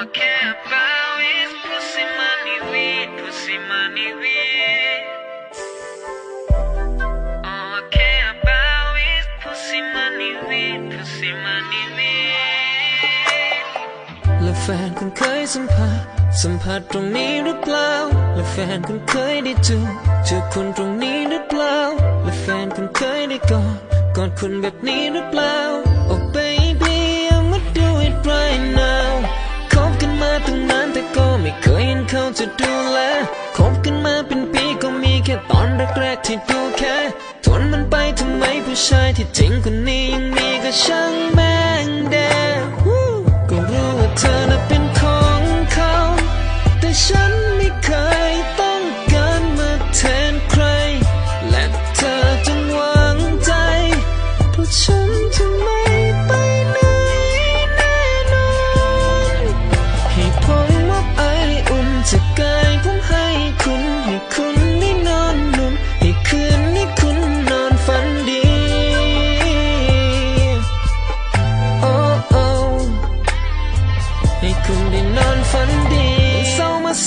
และแฟนคุณเคยสัมผัสสัมผัสตรงนี้หรือเปล่าและแฟนคุณเคยได้เจอเจอคุณตรงนี้หรือเปล่าและแฟนคุณเคยได้กอดกอดคุณแบบนี้หรือเปล่าจะดูแลคบกันมาเป็นปีก็มีแค่ตอนแรกๆที่ดูแค่ทนมันไปทำไมผู้ชายที่จริงคนนี้ยังมีก็ช่างแม่งแด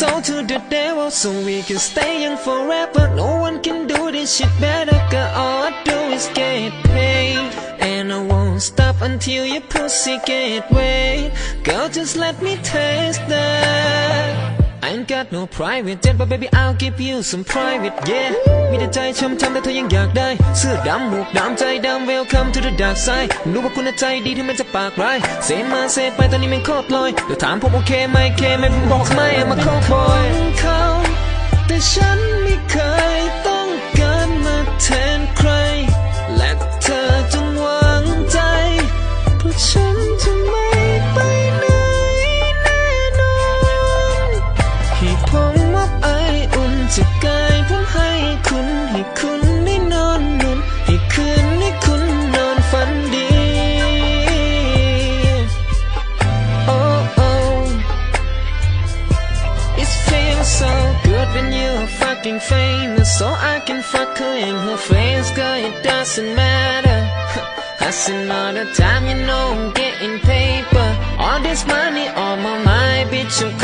soul to the devil so we can stay young forever. No one can do this shit better, cause all I do is get paid. And I won't stop until your pussy get wet. Girl, just let me taste that. ain't got no private jet but baby I'll give you some private yeah มีแต่ใจช้ำช้ำแต่เธอยังอยากได้ เสื้อดำหมวกดำใจดำ welcome to the dark side รู้ว่าคุณใจดีถึงแม้จะปากร้าย เซมาเซไปตอนนี้มันโคตรลอยเดี๋ยวถามผมโอเคไหมเคไหมผมบอกไม่มาโคตรบอยเขาแต่ฉันไม่เคยต้องการมาแทนใคร และเธอจงวางใจ เพราะฉันจะไม่ so good when you're fucking famous So I can fuck her in her face, girl, it doesn't matter Hustling all the time, you know I'm getting paper All this money on my mind, bitch, I'm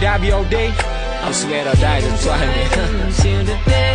Davio D. I'm scared I die so I mean.